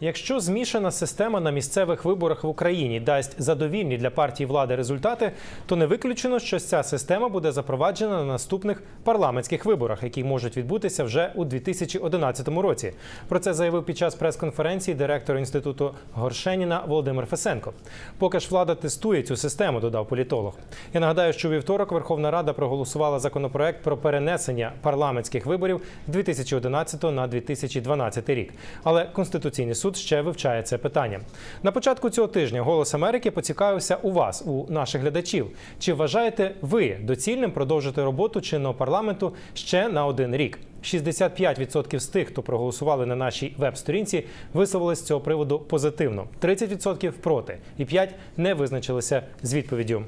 Якщо змішана система на місцевих виборах в Україні дасть задовільні для партії влади результати, то не виключено, що ця система буде запроваджена на наступних парламентських виборах, які можуть відбутися вже у 2011 році. Про це заявив під час прес-конференції директор інституту Горшеніна Володимир Фесенко. Поки ж влада тестує цю систему, додав політолог. Я нагадаю, що вівторок Верховна Рада проголосувала законопроект про перенесення парламентських виборів 2011 на 2012 рік. Але конституційний суд ще вивчає це питання. На початку цього тижня Голос Америки поцікавився у вас, у наших глядачів. Чи вважаєте ви доцільним продовжити роботу чинного парламенту ще на один рік? 65% з тих, хто проголосували на нашій веб-сторінці, висловились з цього приводу позитивно, 30% проти, і 5% не визначилися з відповіддю.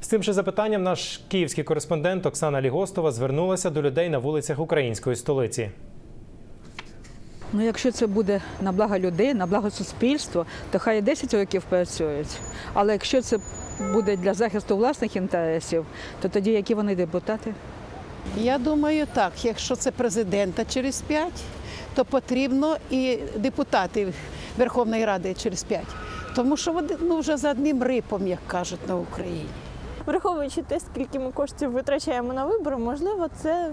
З цим же запитанням наш київський кореспондент Оксана Лігостова звернулася до людей на вулицях української столиці. Ну, якщо це буде на благо людей, на благо суспільства, то хай і 10 років працюють. Але якщо це буде для захисту власних інтересів, то тоді які вони депутати? Я думаю, так. Якщо це президента через 5, то потрібно і депутатів Верховної Ради через 5. Тому що вони ну, вже за одним рипом, як кажуть на Україні. Враховуючи те, скільки ми коштів витрачаємо на вибори, можливо, це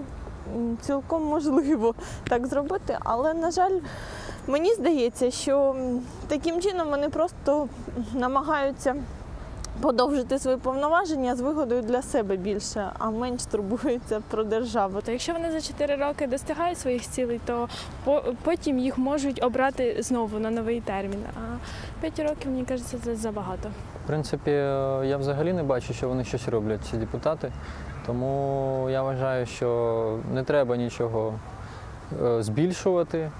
цілком можливо так зробити. Але, на жаль, мені здається, що таким чином вони просто намагаються подовжити свої повноваження з вигодою для себе більше, а менш турбуються про державу. То якщо вони за 4 роки достигають своїх цілей, то потім їх можуть обрати знову на новий термін. А 5 років, мені кажеться, це забагато. В принципі, е, я взагалі не бачу, що вони щось роблять, ці депутати. Тому я вважаю, що не треба нічого е, збільшувати,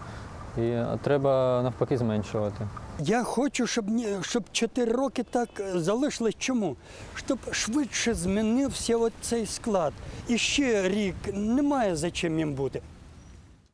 і треба навпаки зменшувати. Я хочу, щоб щоб 4 роки так е, залишилось. Чому? Щоб швидше змінився цей склад. І ще рік немає за чим їм бути.